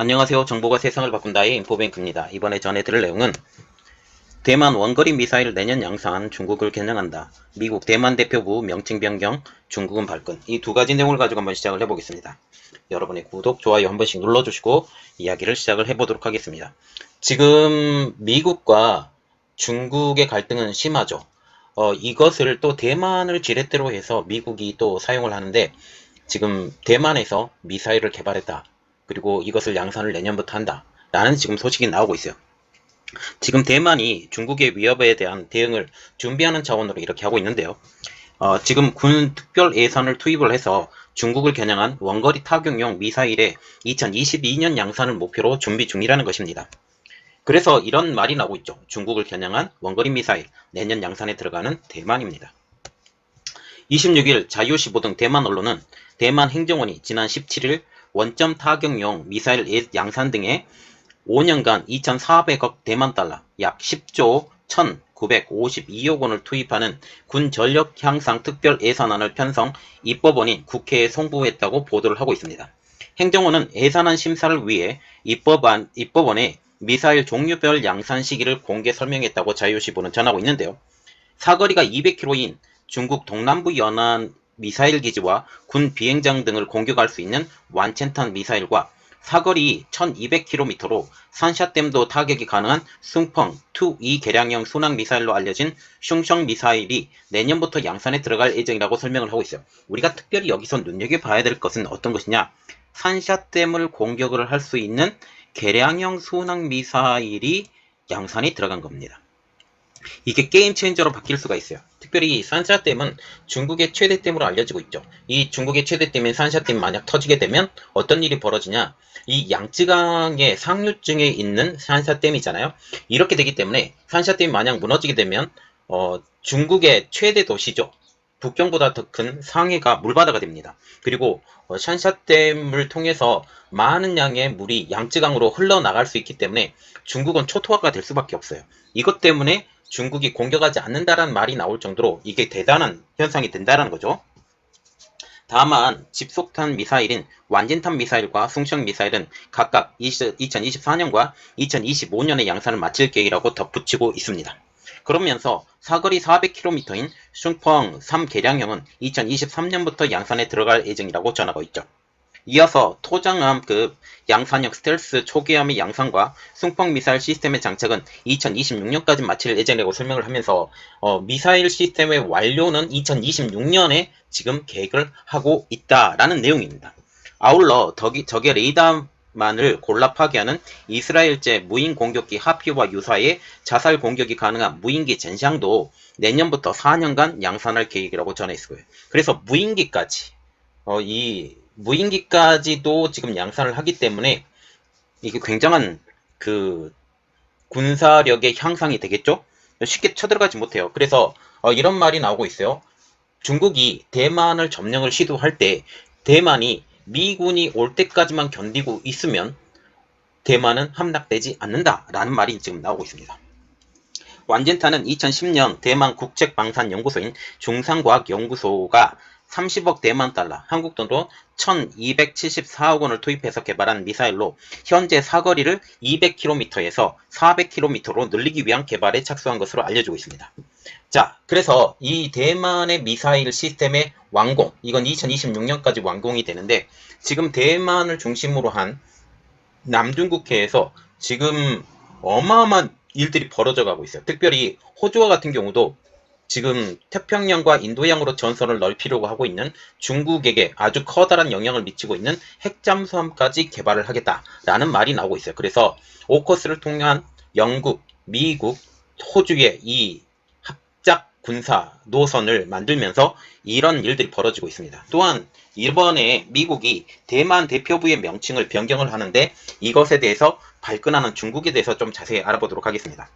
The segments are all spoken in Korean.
안녕하세요. 정보가 세상을 바꾼다의 인포뱅크입니다. 이번에 전해드릴 내용은 대만 원거리 미사일 내년 양산 중국을 겨냥한다. 미국 대만 대표부 명칭 변경, 중국은 발끈. 이 두 가지 내용을 가지고 한번 시작을 해보겠습니다. 여러분의 구독, 좋아요 한 번씩 눌러주시고 이야기를 시작을 해보도록 하겠습니다. 지금 미국과 중국의 갈등은 심하죠. 어, 이것을 또 대만을 지렛대로 해서 미국이 또 사용을 하는데 지금 대만에서 미사일을 개발했다. 그리고 이것을 양산을 내년부터 한다. 라는 지금 소식이 나오고 있어요. 지금 대만이 중국의 위협에 대한 대응을 준비하는 차원으로 이렇게 하고 있는데요. 어, 지금 군 특별 예산을 투입을 해서 중국을 겨냥한 원거리 타격용 미사일의 2022년 양산을 목표로 준비 중이라는 것입니다. 그래서 이런 말이 나오고 있죠. 중국을 겨냥한 원거리 미사일 내년 양산에 들어가는 대만입니다. 26일 자유시보 등 대만 언론은 대만 행정원이 지난 17일 원점 타격용 미사일 예- 양산 등에 5년간 2,400억 대만 달러, 약 10조 1,952억 원을 투입하는 군 전력 향상 특별 예산안을 편성 입법원인 국회에 송부했다고 보도를 하고 있습니다. 행정원은 예산안 심사를 위해 입법안, 입법원에 미사일 종류별 양산 시기를 공개 설명했다고 자유시보는 전하고 있는데요. 사거리가 200km인 중국 동남부 연안 미사일 기지와 군 비행장 등을 공격할 수 있는 완첸탄 미사일과 사거리 1200km로 산샤댐도 타격이 가능한 숭펑-2E 개량형 순항 미사일로 알려진 슝성 미사일이 내년부터 양산에 들어갈 예정이라고 설명을 하고 있어요. 우리가 특별히 여기서 눈여겨봐야 될 것은 어떤 것이냐? 산샤댐을 공격을 할 수 있는 개량형 순항 미사일이 양산에 들어간 겁니다. 이게 게임 체인저로 바뀔 수가 있어요. 특별히 산샤댐은 중국의 최대 댐으로 알려지고 있죠. 이 중국의 최대 댐인 산샤댐 만약 터지게 되면 어떤 일이 벌어지냐? 이 양쯔강의 상류층에 있는 산샤댐이잖아요. 이렇게 되기 때문에 산샤댐이 만약 무너지게 되면 어, 중국의 최대 도시죠. 북경보다 더 큰 상해가 물바다가 됩니다. 그리고 어, 산샤댐을 통해서 많은 양의 물이 양쯔강으로 흘러나갈 수 있기 때문에 중국은 초토화가 될 수밖에 없어요. 이것 때문에 중국이 공격하지 않는다라는 말이 나올 정도로 이게 대단한 현상이 된다는 거죠. 다만 집속탄 미사일인 완진탄 미사일과 숭성 미사일은 각각 2024년과 2025년에 양산을 마칠 계획이라고 덧붙이고 있습니다. 그러면서 사거리 400km인 숭펑 3 개량형은 2023년부터 양산에 들어갈 예정이라고 전하고 있죠. 이어서 토장함급 양산형 스텔스 초기함의 양산과 숭펑 미사일 시스템의 장착은 2026년까지 마칠 예정이라고 설명을 하면서 어, 미사일 시스템의 완료는 2026년에 지금 계획을 하고 있다라는 내용입니다. 아울러 덕이, 적의 레이더 만을 골라 파괴하는 이스라엘제 무인 공격기 하피와 유사의 자살 공격이 가능한 무인기 젠샹도 내년부터 4년간 양산할 계획이라고 전해있고요. 그래서 무인기까지 어, 이 무인기까지도 지금 양산을 하기 때문에 이게 굉장한 그 군사력의 향상이 되겠죠? 쉽게 쳐들어가지 못해요. 그래서 어, 이런 말이 나오고 있어요. 중국이 대만을 점령을 시도할 때 대만이 미군이 올 때까지만 견디고 있으면 대만은 함락되지 않는다라는 말이 지금 나오고 있습니다. 완젠탄은 2010년 대만 국책방산연구소인 중상과학연구소가 30억 대만 달러, 한국 돈으로 1274억 원을 투입해서 개발한 미사일로 현재 사거리를 200km에서 400km로 늘리기 위한 개발에 착수한 것으로 알려지고 있습니다. 자, 그래서 이 대만의 미사일 시스템의 완공, 이건 2026년까지 완공이 되는데 지금 대만을 중심으로 한 남중국해에서 지금 어마어마한 일들이 벌어져 가고 있어요. 특별히 호주와 같은 경우도 지금 태평양과 인도양으로 전선을 넓히려고 하고 있는 중국에게 아주 커다란 영향을 미치고 있는 핵잠수함까지 개발을 하겠다라는 말이 나오고 있어요. 그래서 오커스를 통한 영국, 미국, 호주의 이 합작 군사 노선을 만들면서 이런 일들이 벌어지고 있습니다. 또한 이번에 미국이 대만 대표부의 명칭을 변경을 하는데 이것에 대해서 발끈하는 중국에 대해서 좀 자세히 알아보도록 하겠습니다.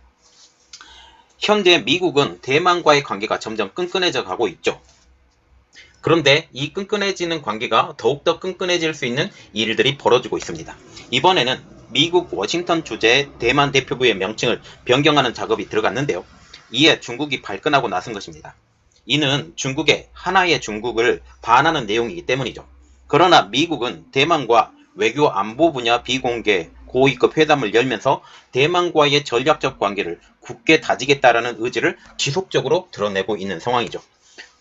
현재 미국은 대만과의 관계가 점점 끈끈해져 가고 있죠. 그런데 이 끈끈해지는 관계가 더욱더 끈끈해질 수 있는 일들이 벌어지고 있습니다. 이번에는 미국 워싱턴 주재 대만 대표부의 명칭을 변경하는 작업이 들어갔는데요. 이에 중국이 발끈하고 나선 것입니다. 이는 중국의 하나의 중국을 반하는 내용이기 때문이죠. 그러나 미국은 대만과 외교 안보 분야 비공개 고위급 회담을 열면서 대만과의 전략적 관계를 굳게 다지겠다라는 의지를 지속적으로 드러내고 있는 상황이죠.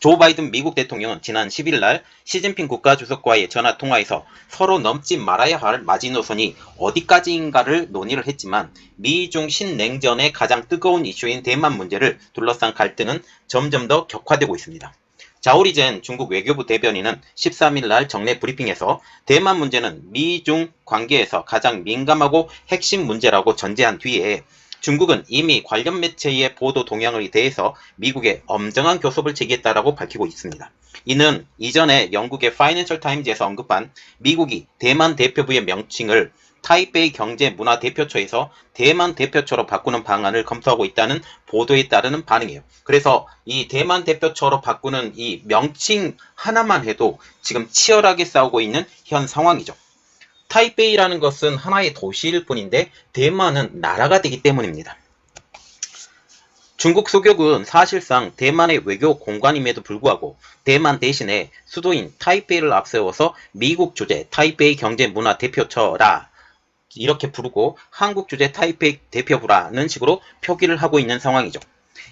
조 바이든 미국 대통령은 지난 10일 날 시진핑 국가주석과의 전화 통화에서 서로 넘지 말아야 할 마지노선이 어디까지인가를 논의를 했지만 미중 신냉전의 가장 뜨거운 이슈인 대만 문제를 둘러싼 갈등은 점점 더 격화되고 있습니다. 자오리젠 중국 외교부 대변인은 13일 날 정례 브리핑에서 대만 문제는 미중 관계에서 가장 민감하고 핵심 문제라고 전제한 뒤에 중국은 이미 관련 매체의 보도 동향에 대해서 미국에 엄정한 교섭을 제기했다라고 밝히고 있습니다. 이는 이전에 영국의 파이낸셜 타임즈에서 언급한 미국이 대만 대표부의 명칭을 타이베이 경제문화 대표처에서 대만 대표처로 바꾸는 방안을 검토하고 있다는 보도에 따르는 반응이에요. 그래서 이 대만 대표처로 바꾸는 이 명칭 하나만 해도 지금 치열하게 싸우고 있는 현 상황이죠. 타이베이라는 것은 하나의 도시일 뿐인데 대만은 나라가 되기 때문입니다. 중국 소격은 사실상 대만의 외교 공간임에도 불구하고 대만 대신에 수도인 타이베이를 앞세워서 미국 주재 타이베이 경제문화 대표처라 이렇게 부르고 한국 주재 타이페이 대표부라는 식으로 표기를 하고 있는 상황이죠.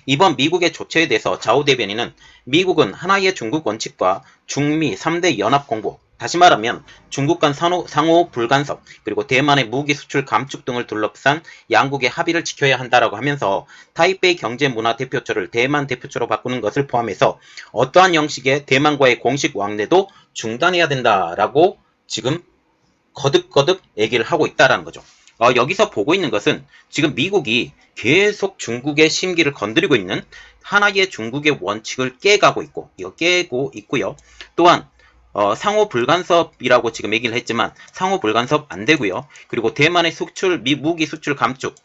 이번 미국의 조처에 대해서 자우 대변인은 미국은 하나의 중국 원칙과 중미 3대 연합 공보, 다시 말하면 중국 간 상호, 상호 불간섭, 그리고 대만의 무기 수출 감축 등을 둘러싼 양국의 합의를 지켜야 한다라고 하면서 타이베이 경제문화 대표처를 대만 대표처로 바꾸는 것을 포함해서 어떠한 형식의 대만과의 공식 왕래도 중단해야 된다라고 지금 거듭거듭 얘기를 하고 있다라는 거죠. 어, 여기서 보고 있는 것은 지금 미국이 계속 중국의 심기를 건드리고 있는 하나의 중국의 원칙을 깨가고 있고, 이거 깨고 있고요. 또한 어, 상호 불간섭이라고 지금 얘기를 했지만 상호 불간섭 안 되고요. 그리고 대만의 수출 미 무기 수출 감축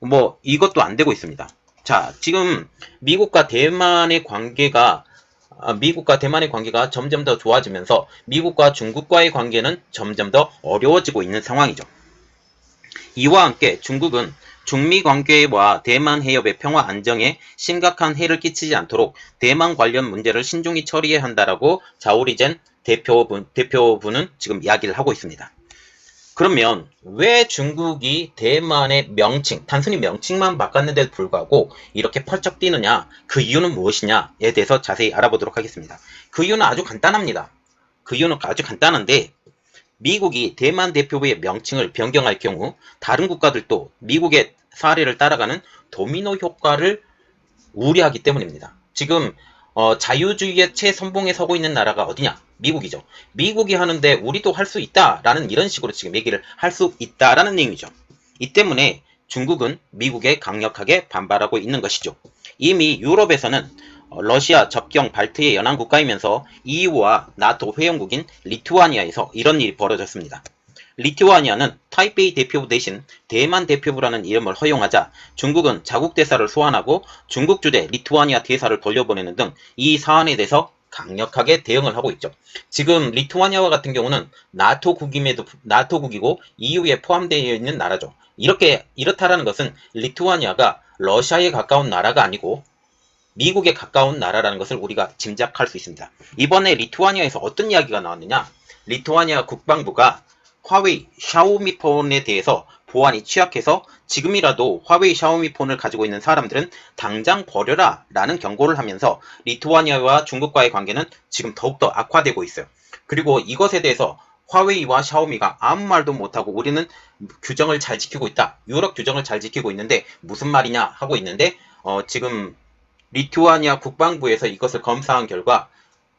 뭐 이것도 안 되고 있습니다. 자, 지금 미국과 대만의 관계가 아, 미국과 대만의 관계가 점점 더 좋아지면서 미국과 중국과의 관계는 점점 더 어려워지고 있는 상황이죠. 이와 함께 중국은 중미 관계와 대만 해협의 평화 안정에 심각한 해를 끼치지 않도록 대만 관련 문제를 신중히 처리해야 한다라고 자오리젠 대표분, 대표분은 지금 이야기를 하고 있습니다. 그러면 왜 중국이 대만의 명칭, 단순히 명칭만 바꿨는데도 불구하고 이렇게 펄쩍 뛰느냐? 그 이유는 무엇이냐에 대해서 자세히 알아보도록 하겠습니다. 그 이유는 아주 간단합니다. 그 이유는 아주 간단한데 미국이 대만 대표부의 명칭을 변경할 경우 다른 국가들도 미국의 사례를 따라가는 도미노 효과를 우려하기 때문입니다. 지금 어, 자유주의의 최선봉에 서고 있는 나라가 어디냐? 미국이죠. 미국이 하는데 우리도 할 수 있다라는 이런 식으로 지금 얘기를 할 수 있다라는 얘기죠. 이 때문에 중국은 미국에 강력하게 반발하고 있는 것이죠. 이미 유럽에서는 어, 러시아 접경 발트의 연안 국가이면서 EU와 나토 회원국인 리투아니아에서 이런 일이 벌어졌습니다. 리투아니아는 타이베이 대표부 대신 대만 대표부라는 이름을 허용하자 중국은 자국 대사를 소환하고 중국 주재 리투아니아 대사를 돌려보내는 등 이 사안에 대해서 강력하게 대응을 하고 있죠. 지금 리투아니아와 같은 경우는 나토국임에도 나토국이고 EU에 포함되어 있는 나라죠. 이렇게 이렇다라는 것은 리투아니아가 러시아에 가까운 나라가 아니고 미국에 가까운 나라라는 것을 우리가 짐작할 수 있습니다. 이번에 리투아니아에서 어떤 이야기가 나왔느냐? 리투아니아 국방부가 화웨이, 샤오미 폰에 대해서 보안이 취약해서 지금이라도 화웨이 샤오미 폰을 가지고 있는 사람들은 당장 버려라 라는 경고를 하면서 리투아니아와 중국과의 관계는 지금 더욱더 악화되고 있어요. 그리고 이것에 대해서 화웨이와 샤오미가 아무 말도 못하고 우리는 규정을 잘 지키고 있다. 유럽 규정을 잘 지키고 있는데 무슨 말이냐 하고 있는데 어, 지금 리투아니아 국방부에서 이것을 검사한 결과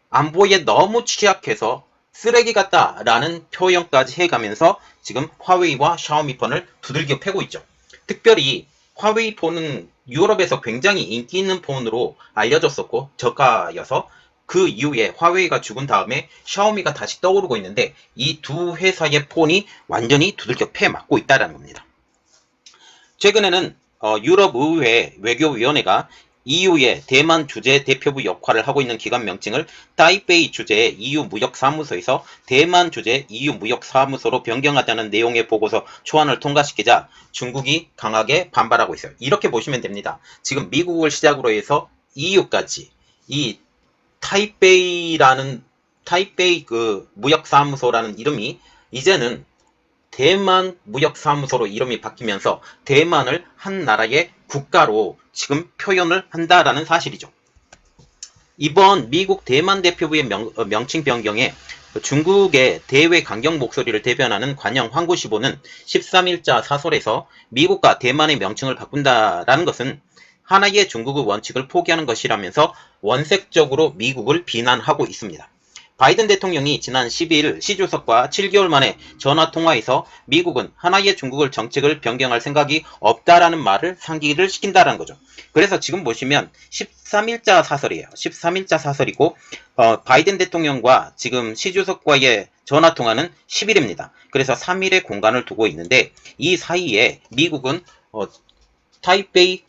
안보에 너무 취약해서 쓰레기 같다라는 표현까지 해가면서 지금 화웨이와 샤오미 폰을 두들겨 패고 있죠. 특별히 화웨이 폰은 유럽에서 굉장히 인기 있는 폰으로 알려졌었고 저가여서 그 이후에 화웨이가 죽은 다음에 샤오미가 다시 떠오르고 있는데 이 두 회사의 폰이 완전히 두들겨 패 맞고 있다는 겁니다. 최근에는 어, 유럽 의회 외교위원회가 EU의 대만 주재 대표부 역할을 하고 있는 기관 명칭을 타이베이 주재 EU 무역사무소에서 대만 주재 EU 무역사무소로 변경하자는 내용의 보고서 초안을 통과시키자 중국이 강하게 반발하고 있어요. 이렇게 보시면 됩니다. 지금 미국을 시작으로 해서 EU까지 이 타이베이라는 타이베이 그 무역사무소라는 이름이 이제는 대만 무역사무소로 이름이 바뀌면서 대만을 한 나라의 국가로 지금 표현을 한다라는 사실이죠. 이번 미국 대만 대표부의 명, 어, 명칭 변경에 중국의 대외 강경 목소리를 대변하는 관영 황구시보는 13일자 사설에서 미국과 대만의 명칭을 바꾼다라는 것은 하나의 중국의 원칙을 포기하는 것이라면서 원색적으로 미국을 비난하고 있습니다. 바이든 대통령이 지난 12일 시 주석과 7개월 만에 전화 통화에서 미국은 하나의 중국을 정책을 변경할 생각이 없다라는 말을 상기를 시킨다라는 거죠. 그래서 지금 보시면 13일자 사설이에요. 13일자 사설이고 어, 바이든 대통령과 지금 시 주석과의 전화 통화는 10일입니다. 그래서 3일의 공간을 두고 있는데 이 사이에 미국은 어, 타이베이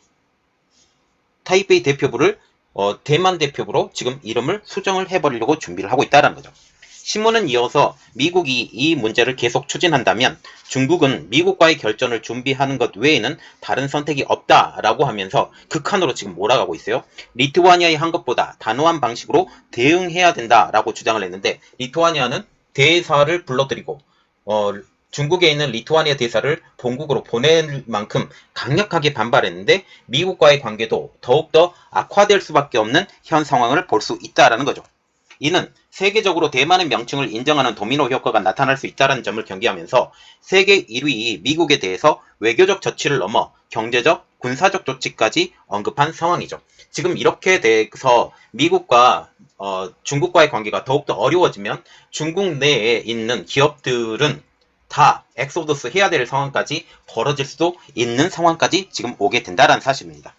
타이베이 대표부를 어, 대만 대표부로 지금 이름을 수정을 해버리려고 준비를 하고 있다는 거죠. 신문은 이어서 미국이 이 문제를 계속 추진한다면 중국은 미국과의 결전을 준비하는 것 외에는 다른 선택이 없다라고 하면서 극한으로 지금 몰아가고 있어요. 리투아니아의 한 것보다 단호한 방식으로 대응해야 된다라고 주장을 했는데 리투아니아는 대사를 불러들이고 어, 중국에 있는 리투아니아 대사를 본국으로 보낼 만큼 강력하게 반발했는데 미국과의 관계도 더욱더 악화될 수밖에 없는 현 상황을 볼 수 있다라는 거죠. 이는 세계적으로 대만의 명칭을 인정하는 도미노 효과가 나타날 수 있다는 점을 경계하면서 세계 1위 미국에 대해서 외교적 조치를 넘어 경제적, 군사적 조치까지 언급한 상황이죠. 지금 이렇게 돼서 미국과 어, 중국과의 관계가 더욱더 어려워지면 중국 내에 있는 기업들은 다 엑소더스 해야 될 상황까지 벌어질 수도 있는 상황까지 지금 오게 된다는 사실입니다.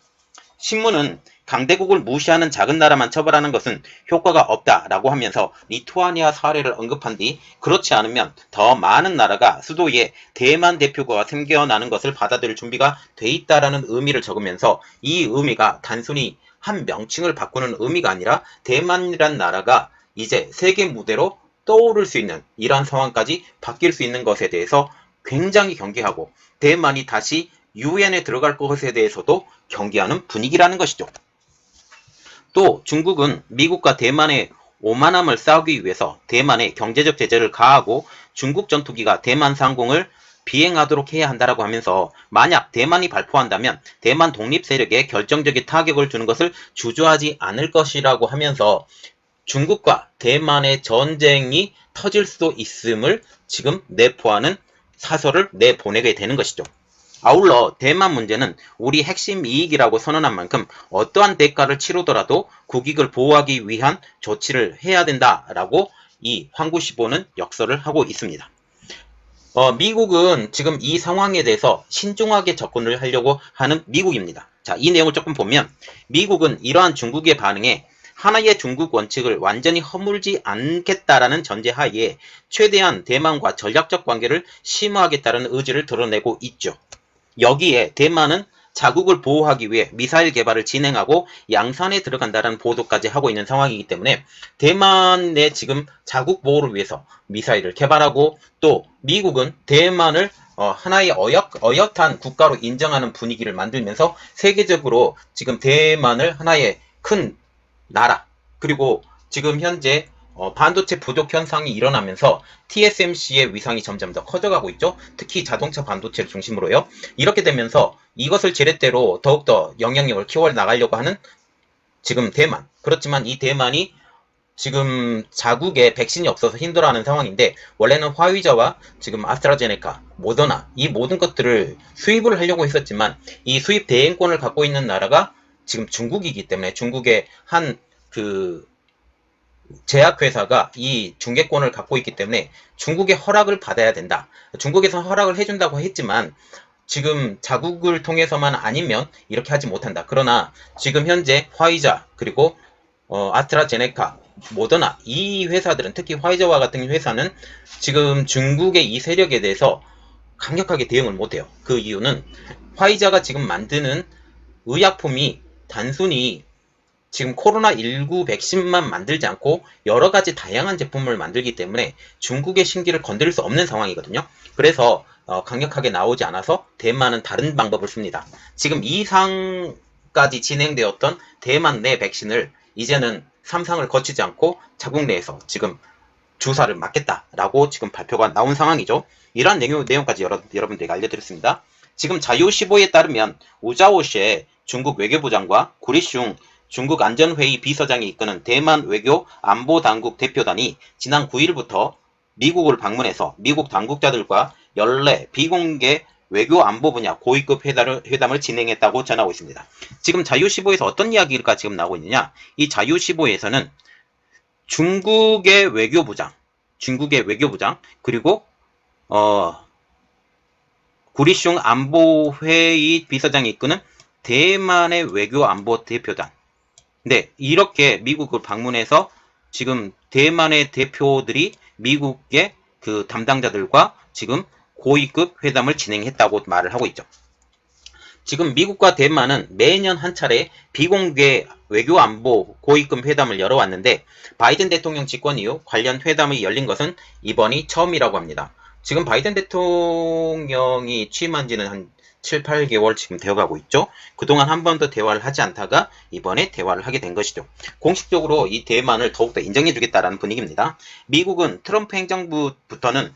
신문은 강대국을 무시하는 작은 나라만 처벌하는 것은 효과가 없다라고 하면서 리투아니아 사례를 언급한 뒤 그렇지 않으면 더 많은 나라가 수도에 대만 대표가 생겨나는 것을 받아들일 준비가 돼 있다라는 의미를 적으면서 이 의미가 단순히 한 명칭을 바꾸는 의미가 아니라 대만이란 나라가 이제 세계 무대로 떠오를 수 있는 이러한 상황까지 바뀔 수 있는 것에 대해서 굉장히 경계하고 대만이 다시 유엔에 들어갈 것에 대해서도 경계하는 분위기라는 것이죠. 또 중국은 미국과 대만의 오만함을 싸우기 위해서 대만에 경제적 제재를 가하고 중국 전투기가 대만 상공을 비행하도록 해야 한다라고 하면서 만약 대만이 발포한다면 대만 독립 세력에 결정적인 타격을 주는 것을 주저하지 않을 것이라고 하면서 중국과 대만의 전쟁이 터질 수도 있음을 지금 내포하는 사설을 내보내게 되는 것이죠. 아울러 대만 문제는 우리 핵심 이익이라고 선언한 만큼 어떠한 대가를 치르더라도 국익을 보호하기 위한 조치를 해야 된다라고 이 황구시보는 역설을 하고 있습니다. 어, 미국은 지금 이 상황에 대해서 신중하게 접근을 하려고 하는 미국입니다. 자, 이 내용을 조금 보면 미국은 이러한 중국의 반응에 하나의 중국 원칙을 완전히 허물지 않겠다라는 전제하에 최대한 대만과 전략적 관계를 심화하겠다는 의지를 드러내고 있죠. 여기에 대만은 자국을 보호하기 위해 미사일 개발을 진행하고 양산에 들어간다는 보도까지 하고 있는 상황이기 때문에 대만의 지금 자국 보호를 위해서 미사일을 개발하고 또 미국은 대만을 어, 하나의 어엿, 어엿한 국가로 인정하는 분위기를 만들면서 세계적으로 지금 대만을 하나의 큰 나라 그리고 지금 현재 어, 반도체 부족 현상이 일어나면서 TSMC의 위상이 점점 더 커져가고 있죠. 특히 자동차 반도체를 중심으로요. 이렇게 되면서 이것을 지렛대로 더욱더 영향력을 키워 나가려고 하는 지금 대만. 그렇지만 이 대만이 지금 자국에 백신이 없어서 힘들어하는 상황인데 원래는 화이자와 지금 아스트라제네카, 모더나 이 모든 것들을 수입을 하려고 했었지만 이 수입 대행권을 갖고 있는 나라가 지금 중국이기 때문에 중국의 한 그 제약회사가 이 중개권을 갖고 있기 때문에 중국의 허락을 받아야 된다. 중국에서 허락을 해준다고 했지만 지금 자국을 통해서만 아니면 이렇게 하지 못한다. 그러나 지금 현재 화이자 그리고 어, 아스트라제네카, 모더나 이 회사들은 특히 화이자와 같은 회사는 지금 중국의 이 세력에 대해서 강력하게 대응을 못해요. 그 이유는 화이자가 지금 만드는 의약품이 단순히 지금 코로나19 백신만 만들지 않고 여러 가지 다양한 제품을 만들기 때문에 중국의 신기를 건드릴 수 없는 상황이거든요. 그래서 어, 강력하게 나오지 않아서 대만은 다른 방법을 씁니다. 지금 2상까지 진행되었던 대만 내 백신을 이제는 3상을 거치지 않고 자국 내에서 지금 주사를 맞겠다라고 지금 발표가 나온 상황이죠. 이러한 내용, 내용까지 여러, 여러분들에게 알려드렸습니다. 지금 자유 15에 따르면 우자오시의 중국 외교부 장과 구리슝 중국 안전회의 비서장이 이끄는 대만 외교 안보당국 대표단이 지난 9일부터 미국을 방문해서 미국 당국자들과 연례 비공개 외교 안보 분야 고위급 회담을, 회담을 진행했다고 전하고 있습니다. 지금 자유15에서 어떤 이야기가 지금 나오고 있느냐? 이 자유15에서는 중국의 외교부장, 중국의 외교부장, 그리고 어 구리슝 안보회의 비서장이 이끄는 대만의 외교 안보 대표단. 네, 이렇게 미국을 방문해서 지금 대만의 대표들이 미국의 그 담당자들과 지금 고위급 회담을 진행했다고 말을 하고 있죠. 지금 미국과 대만은 매년 한 차례 비공개 외교 안보 고위급 회담을 열어왔는데 바이든 대통령 집권 이후 관련 회담이 열린 것은 이번이 처음이라고 합니다. 지금 바이든 대통령이 취임한 지는 한 7, 8개월 지금 되어가고 있죠. 그동안 한 번도 대화를 하지 않다가 이번에 대화를 하게 된 것이죠. 공식적으로 이 대만을 더욱더 인정해주겠다라는 분위기입니다. 미국은 트럼프 행정부부터는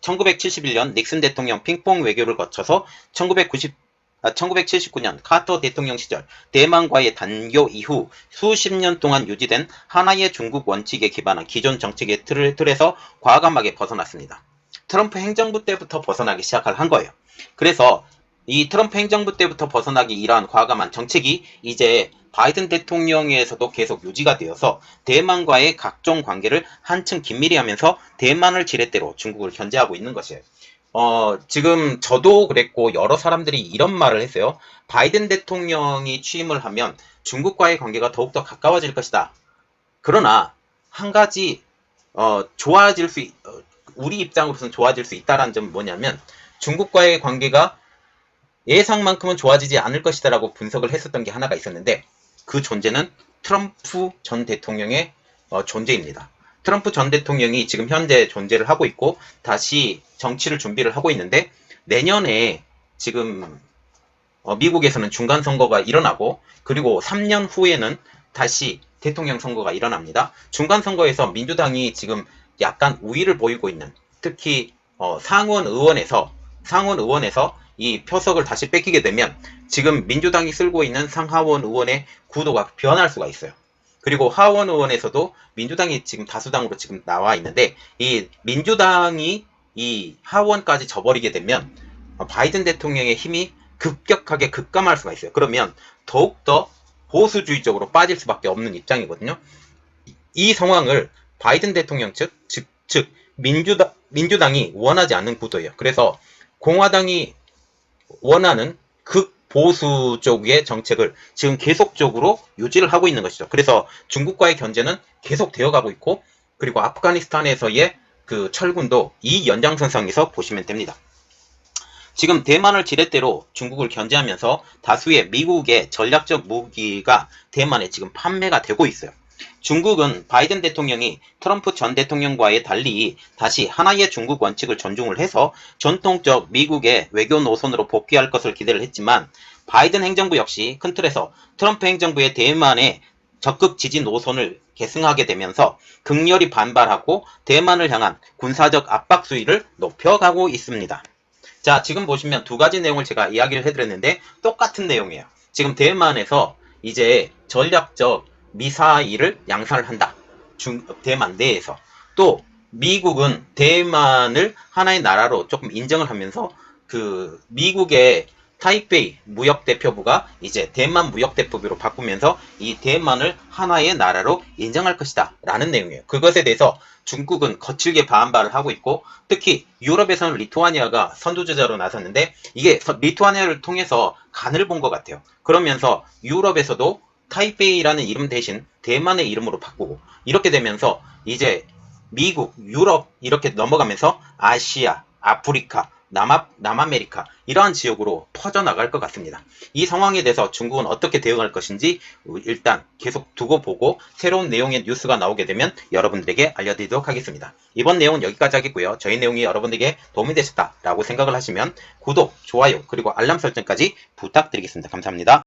1971년 닉슨 대통령 핑퐁 외교를 거쳐서 1990 아, 1979년 카터 대통령 시절 대만과의 단교 이후 수십 년 동안 유지된 하나의 중국 원칙에 기반한 기존 정책의 틀을, 틀에서 과감하게 벗어났습니다. 트럼프 행정부 때부터 벗어나기 시작을 한 거예요. 그래서 이 트럼프 행정부 때부터 벗어나기 이러한 과감한 정책이 이제 바이든 대통령에서도 계속 유지가 되어서 대만과의 각종 관계를 한층 긴밀히 하면서 대만을 지렛대로 중국을 견제하고 있는 것이에요. 어, 지금 저도 그랬고 여러 사람들이 이런 말을 했어요. 바이든 대통령이 취임을 하면 중국과의 관계가 더욱더 가까워질 것이다. 그러나 한 가지 어, 좋아질 수 있, 어, 우리 입장으로서는 좋아질 수 있다라는 점은 뭐냐면 중국과의 관계가 예상만큼은 좋아지지 않을 것이다라고 분석을 했었던 게 하나가 있었는데 그 존재는 트럼프 전 대통령의 어, 존재입니다. 트럼프 전 대통령이 지금 현재 존재를 하고 있고 다시 정치를 준비를 하고 있는데 내년에 지금 어, 미국에서는 중간 선거가 일어나고 그리고 3년 후에는 다시 대통령 선거가 일어납니다. 중간 선거에서 민주당이 지금 약간 우위를 보이고 있는 특히 어, 상원 의원에서 상원 의원에서 이 표석을 다시 뺏기게 되면 지금 민주당이 쓸고 있는 상하원 의원의 구도가 변할 수가 있어요. 그리고 하원 의원에서도 민주당이 지금 다수당으로 지금 나와 있는데 이 민주당이 이 하원까지 져버리게 되면 바이든 대통령의 힘이 급격하게 급감할 수가 있어요. 그러면 더욱더 보수주의적으로 빠질 수밖에 없는 입장이거든요. 이 상황을 바이든 대통령 측, 즉, 즉 민주당, 민주당이 원하지 않는 구도예요. 그래서 공화당이 원하는 극보수 쪽의 정책을 지금 계속적으로 유지를 하고 있는 것이죠. 그래서 중국과의 견제는 계속 되어가고 있고 그리고 아프가니스탄에서의 그 철군도 이 연장선상에서 보시면 됩니다. 지금 대만을 지렛대로 중국을 견제하면서 다수의 미국의 전략적 무기가 대만에 지금 판매가 되고 있어요. 중국은 바이든 대통령이 트럼프 전 대통령과의 달리 다시 하나의 중국 원칙을 존중을 해서 전통적 미국의 외교 노선으로 복귀할 것을 기대를 했지만 바이든 행정부 역시 큰 틀에서 트럼프 행정부의 대만의 적극 지지 노선을 계승하게 되면서 극렬히 반발하고 대만을 향한 군사적 압박 수위를 높여가고 있습니다. 자, 지금 보시면 두 가지 내용을 제가 이야기를 해드렸는데 똑같은 내용이에요. 지금 대만에서 이제 전략적 미사일을 양산을 한다. 중, 대만 내에서. 또 미국은 대만을 하나의 나라로 조금 인정을 하면서 그 미국의 타이페이 무역대표부가 이제 대만 무역대표부로 바꾸면서 이 대만을 하나의 나라로 인정할 것이다 라는 내용이에요. 그것에 대해서 중국은 거칠게 반발을 하고 있고 특히 유럽에서는 리투아니아가 선두주자로 나섰는데 이게 리투아니아를 통해서 간을 본 것 같아요. 그러면서 유럽에서도 타이페이라는 이름 대신 대만의 이름으로 바꾸고 이렇게 되면서 이제 미국, 유럽 이렇게 넘어가면서 아시아, 아프리카, 남아, 남아메리카 이러한 지역으로 퍼져나갈 것 같습니다. 이 상황에 대해서 중국은 어떻게 대응할 것인지 일단 계속 두고 보고 새로운 내용의 뉴스가 나오게 되면 여러분들에게 알려드리도록 하겠습니다. 이번 내용은 여기까지 하겠고요. 저희 내용이 여러분들에게 도움이 되셨다라고 생각을 하시면 구독, 좋아요 그리고 알람 설정까지 부탁드리겠습니다. 감사합니다.